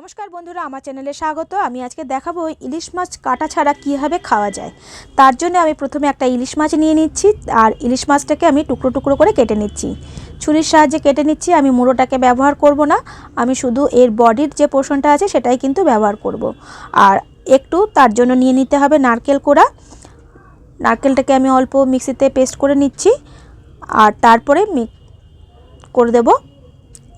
নমস্কার বন্ধুরা, আমার চ্যানেলে স্বাগত। আমি আজকে দেখাবো ইলিশ মাছ কাটা ছাড়া কীভাবে খাওয়া যায়। তার জন্য আমি প্রথমে একটা ইলিশ মাছ নিয়ে নিচ্ছি আর ইলিশ মাছটাকে আমি টুকরো টুকরো করে কেটে নিচ্ছি। ছুরির সাহায্যে কেটে নিচ্ছি, আমি মুড়োটাকে ব্যবহার করব না। আমি শুধু এর বডির যে পোষণটা আছে সেটাই কিন্তু ব্যবহার করব। আর একটু তার জন্য নিয়ে নিতে হবে নারকেল কোড়া। নারকেলটাকে আমি অল্প মিক্সিতে পেস্ট করে নিচ্ছি। আর তারপরে করে দেবো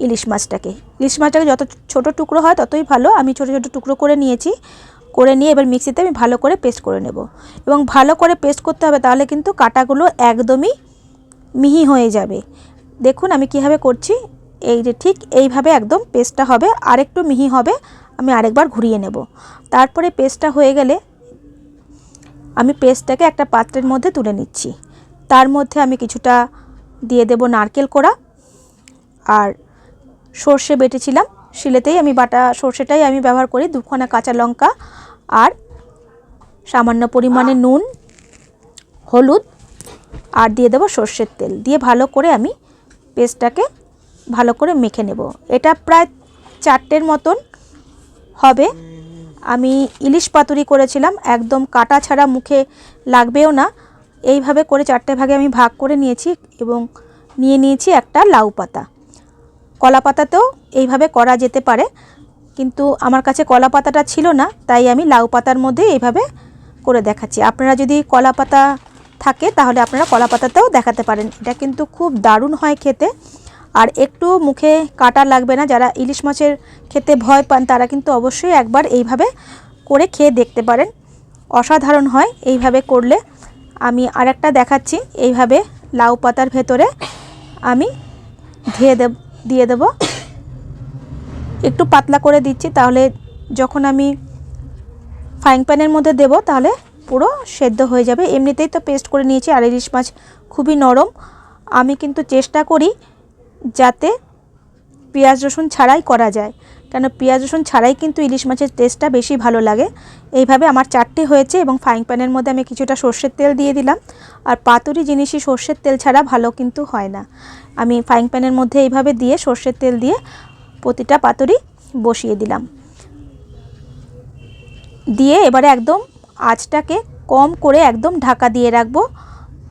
ইলিশ মাছটাকে। ইলিশ মাছটাকে যত ছোট টুকরো হয় ততই ভালো। আমি ছোট ছোট টুকরো করে নিয়েছি। করে নিয়ে এবার মিক্সিতে আমি ভালো করে পেস্ট করে নেব। এবং ভালো করে পেস্ট করতে হবে তাহলে কিন্তু কাটাগুলো একদমই মিহি হয়ে যাবে। দেখুন আমি কীভাবে করছি। এই যে ঠিক এইভাবে একদম পেস্টটা হবে। আরেকটু মিহি হবে। আমি আরেকবার ঘুরিয়ে নেব। তারপরে পেস্টটা হয়ে গেলে আমি পেস্টটাকে একটা পাত্রের মধ্যে তুলে নিচ্ছি। তার মধ্যে আমি কিছুটা দিয়ে দেব নারকেল কোড়া। আর সর্ষে বেটেছিলাম, শিলেতেই আমি বাটা সর্ষেটাই আমি ব্যবহার করি, দুখানা কাঁচা লঙ্কা আর সামান্য পরিমাণে নুন, হলুদ আর দিয়ে দেবো সর্ষের তেল। দিয়ে ভালো করে আমি পেস্টটাকে ভালো করে মেখে নেব। এটা প্রায় চারটের মতন হবে। আমি ইলিশ পাতুরি করেছিলাম, একদম কাটা ছাড়া মুখে লাগবেও না। এইভাবে করে চারটে ভাগে আমি ভাগ করে নিয়েছি এবং নিয়ে নিয়েছি একটা লাউ পাতা। কলা পাতাতেও এইভাবে করা যেতে পারে। কিন্তু আমার কাছে কলা পাতাটা ছিল না, তাই আমি লাউ পাতার মধ্যে এইভাবে করে দেখাচ্ছি। আপনারা যদি কলা পাতা থাকে, তাহলে আপনারা কলা পাতাতেও দেখাতে পারেন। এটা কিন্তু খুব দারুণ হয় খেতে। আর একটু মুখে কাটা লাগবে না, যারা ইলিশ মাছের খেতে ভয় পান, তারা কিন্তু অবশ্যই একবার এইভাবে করে খেয়ে দেখতে পারেন। অসাধারণ হয় এইভাবে করলে। আমি আরেকটা দেখাচ্ছি। এইভাবে লাউ পাতার ভেতরে আমি ধুয়ে দেব দিয়ে দেব। একটু পাতলা করে দিচ্ছি, তাহলে যখন আমি ফ্রাইং প্যানের মধ্যে দেব, তাহলে পুরো সেদ্ধ হয়ে যাবে। এমনিতেই তো পেস্ট করে নিয়েছি, আর ইলিশ মাছ খুবই নরম। আমি কিন্তু চেষ্টা করি যাতে পেঁয়াজ রসুন ছাড়াই করা যায়। কেন পেঁয়াজ, রসুন ছাড়াই কিন্তু ইলিশ মাছের টেস্টটা বেশি ভালো লাগে। এইভাবে আমার চারটে হয়েছে এবং ফ্রাইং প্যানের মধ্যে আমি কিছুটা সর্ষের তেল দিয়ে দিলাম। আর পাতুরি জিনিসই সর্ষের তেল ছাড়া ভালো কিন্তু হয় না। আমি ফ্রাইং প্যানের মধ্যে এইভাবে দিয়ে সর্ষের তেল দিয়ে প্রতিটা পাতুরি বসিয়ে দিলাম। দিয়ে এবারে একদম আঁচটাকে কম করে একদম ঢাকা দিয়ে রাখব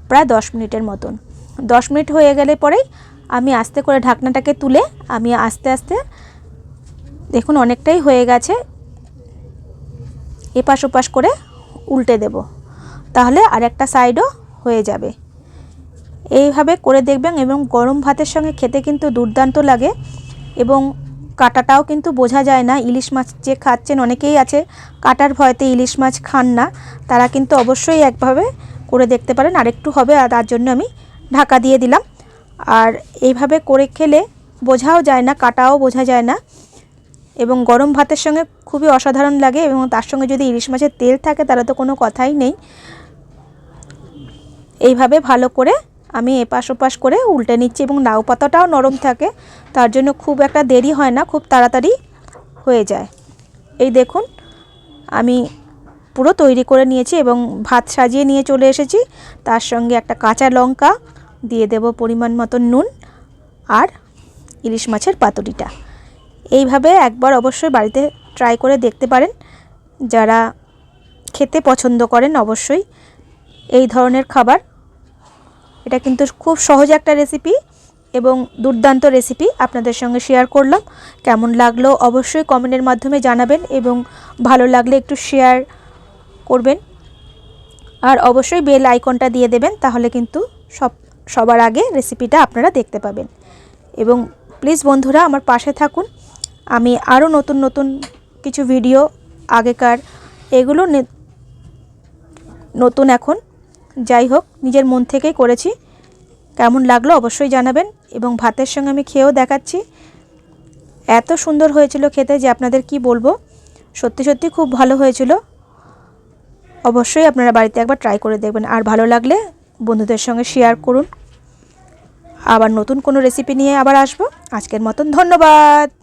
প্রায় দশ মিনিটের মতন। দশ মিনিট হয়ে গেলে পরেই আমি আস্তে করে ঢাকনাটাকে তুলে আমি আস্তে আস্তে দেখুন, অনেকটাই হয়ে গেছে। এপাশ ওপাশ করে উল্টে দেব। তাহলে আর একটা সাইডও হয়ে যাবে। এইভাবে করে দেখবেন এবং গরম ভাতের সঙ্গে খেতে কিন্তু দুর্দান্ত লাগে এবং কাটাটাও কিন্তু বোঝা যায় না। ইলিশ মাছ যে খাচ্ছেন, অনেকেই আছে, কাটার ভয়তে ইলিশ মাছ খান না। তারা কিন্তু অবশ্যই একভাবে করে দেখতে পারেন। আরেকটু হবে, আর তার জন্য আমি ঢাকা দিয়ে দিলাম। আর এইভাবে করে খেলে বোঝাও যায় না, কাটাও বোঝা যায় না। এবং গরম ভাতের সঙ্গে খুবই অসাধারণ লাগে এবং তার সঙ্গে যদি ইলিশ মাছের তেল থাকে তাহলে তো কোনো কথাই নেই। এইভাবে ভালো করে আমি এপাশ ওপাশ করে উল্টে নিচ্ছি এবং লাউ পাতাটাও নরম থাকে, তার জন্য খুব একটা দেরি হয় না, খুব তাড়াতাড়ি হয়ে যায়। এই দেখুন, আমি পুরো তৈরি করে নিয়েছি এবং ভাত সাজিয়ে নিয়ে চলে এসেছি। তার সঙ্গে একটা কাঁচা লঙ্কা, দিয়ে দেব পরিমাণ মতো নুন আর ইলিশ মাছের পাতুরিটা। এইভাবে একবার অবশ্যই বাড়িতে ট্রাই করে দেখতে পারেন। যারা খেতে পছন্দ করেন অবশ্যই এই ধরনের খাবার। এটা কিন্তু খুব সহজ একটা রেসিপি এবং দুর্দান্ত রেসিপি আপনাদের সঙ্গে শেয়ার করলাম। কেমন লাগল অবশ্যই কমেন্টের মাধ্যমে জানাবেন এবং ভালো লাগলে একটু শেয়ার করবেন। আর অবশ্যই বেল আইকনটা দিয়ে দেবেন, তাহলে কিন্তু সব, সবার আগে রেসিপিটা আপনারা দেখতে পাবেন। এবং প্লিজ বন্ধুরা আমার পাশে থাকুন। আমি আরও নতুন নতুন কিছু ভিডিও আগেকার এগুলো নতুন এখন। যাই হোক, নিজের মন থেকেই করেছি। কেমন লাগল অবশ্যই জানাবেন এবং ভাতের সঙ্গে আমি খেয়েও দেখাচ্ছি। এত সুন্দর হয়েছিল খেতে যে আপনাদের কি বলব? সত্যি সত্যি খুব ভালো হয়েছিল। অবশ্যই আপনারা বাড়িতে একবার ট্রাই করে দেখবেন। আর ভালো লাগলে বন্ধুদের সঙ্গে শেয়ার করুন। আবার নতুন কোনো রেসিপি নিয়ে আবার আসব। আজকের মতন ধন্যবাদ।